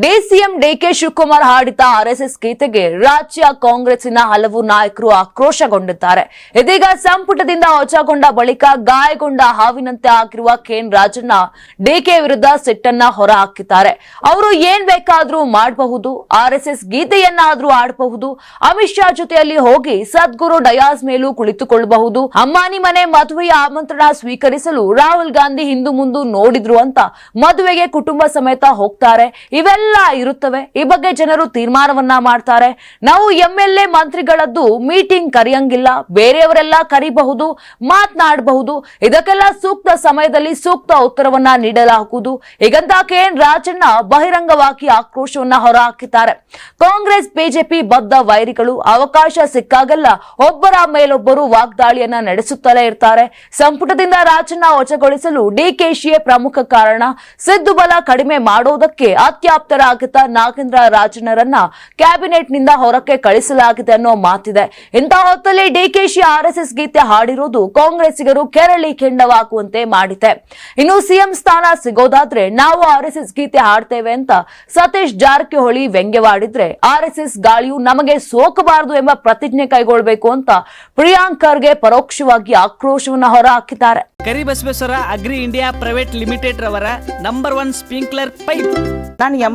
DCM DK Shivakumar ಹಾಡಿದ RSS ಗೀತೆಗೆ ರಾಜ್ಯ ಕಾಂಗ್ರೆಸ್ಸಿನ ಹಲವು ನಾಯಕರು ಆಕ್ರೋಶಗೊಂಡಿದ್ದಾರೆ. ಇದೀಗ ಸಂಪುಟದಿಂದ ವಜಾಗೊಂಡ ಬಳಿಕ ಗಾಯಗೊಂಡ ಹಾವಿನಂತೆ ಆಗಿರುವ ಕೆಎನ್ ರಾಜಣ್ಣ ಡಿಕೆ ವಿರುದ್ಧ ಸಿಟ್ಟನ್ನ ಹೊರಹಾಕಿದ್ದಾರೆ. ಅವರು ಏನ್ ಬೇಕಾದ್ರೂ ಮಾಡಬಹುದು, ಆರ್ಎಸ್ಎಸ್ ಗೀತೆಯನ್ನಾದ್ರೂ ಆಡಬಹುದು ಅಮಿತ್ ಶಾ ಜೊತೆಯಲ್ಲಿ ಹೋಗಿ ಸದ್ಗುರು ಡಯಾಸ್ ಮೇಲೂ ಕುಳಿತುಕೊಳ್ಳಬಹುದು, ಅಮ್ಮಾನಿ ಮನೆ ಮದುವೆಯ ಆಮಂತ್ರಣ ಸ್ವೀಕರಿಸಲು ರಾಹುಲ್ ಗಾಂಧಿ ಹಿಂದೂ ಮುಂದು ನೋಡಿದ್ರು ಅಂತ ಮದುವೆಗೆ ಕುಟುಂಬ ಸಮೇತ ಹೋಗ್ತಾರೆ. ಇವೆಲ್ಲ ಇರುತ್ತವೆ. ಈ ಬಗ್ಗೆ ಜನರು ತೀರ್ಮಾನವನ್ನ ಮಾಡ್ತಾರೆ. ನಾವು ಎಂ ಎಲ್ ಎ ಮಂತ್ರಿಗಳದ್ದು ಮೀಟಿಂಗ್ ಕರೆಯಂಗಿಲ್ಲ. ಬೇರೆಯವರೆಲ್ಲ ಕರಿಬಹುದು, ಮಾತನಾಡಬಹುದು. ಇದಕ್ಕೆಲ್ಲ ಸೂಕ್ತ ಸಮಯದಲ್ಲಿ ಸೂಕ್ತ ಉತ್ತರವನ್ನ ನೀಡಲಾಗುವುದು. ಹೀಗಂತ ಕೆಎನ್ ರಾಜಣ್ಣ ಬಹಿರಂಗವಾಗಿ ಆಕ್ರೋಶವನ್ನ ಹೊರಹಾಕಿದ್ದಾರೆ. ಕಾಂಗ್ರೆಸ್, ಬಿಜೆಪಿ ಬದ್ಧ ವೈರಿಗಳು. ಅವಕಾಶ ಸಿಕ್ಕಾಗೆಲ್ಲ ಒಬ್ಬರ ಮೇಲೊಬ್ಬರು ವಾಗ್ದಾಳಿಯನ್ನ ನಡೆಸುತ್ತಲೇ ಇರ್ತಾರೆ. ಸಂಪುಟದಿಂದ ರಾಜಣ್ಣ ವಜಗೊಳಿಸಲು ಡಿಕೆಶಿಯೇ ಪ್ರಮುಖ ಕಾರಣ. ಸಿದ್ದು ಬಲ ಕಡಿಮೆ ಮಾಡೋದಕ್ಕೆ ಅತ್ಯಾಪ್ತರಾಗಿದ್ದ ನಾಗೇಂದ್ರ ರಾಜನರನ್ನ ಕ್ಯಾಬಿನೆಟ್ನಿಂದ ಹೊರಕ್ಕೆ ಕಳಿಸಲಾಗಿದೆ ಅನ್ನೋ ಮಾತಿದೆ. ಇಂತಹ ಹೊತ್ತಲ್ಲಿ ಡಿಕೆಶಿ ಆರ್ಎಸ್ಎಸ್ ಗೀತೆ ಹಾಡಿರೋದು ಕಾಂಗ್ರೆಸ್ಸಿಗರು ಕೆರಳಿ ಕೆಂಡವಾಗುವಂತೆ ಮಾಡಿದೆ. ಇನ್ನು ಸಿಎಂ ಸ್ಥಾನ ಸಿಗೋದಾದ್ರೆ ನಾವು ಆರ್ಎಸ್ಎಸ್ ಗೀತೆ ಹಾಡ್ತೇವೆ ಅಂತ ಸತೀಶ್ ಜಾರಕಿಹೊಳಿ ವ್ಯಂಗ್ಯವಾಡಿದ್ರೆ ಆರ್ಎಸ್ಎಸ್ ಗಾಳಿಯು ನಮಗೆ ಸೋಕಬಾರದು ಎಂಬ ಪ್ರತಿಜ್ಞೆ ಕೈಗೊಳ್ಳಬೇಕು ಅಂತ ಪ್ರಿಯಾಂಕ್ ಖರ್ಗೆ ಪರೋಕ್ಷವಾಗಿ ಆಕ್ರೋಶವನ್ನ ಹೊರಹಾಕಿದ್ದಾರೆ. Karibasaveshwara agri India private limited ರವರ ನಂಬರ್ ಒನ್ ಸ್ಪ್ರಿಂಕ್ಲರ್ ಪೈಪ್. ನಾನು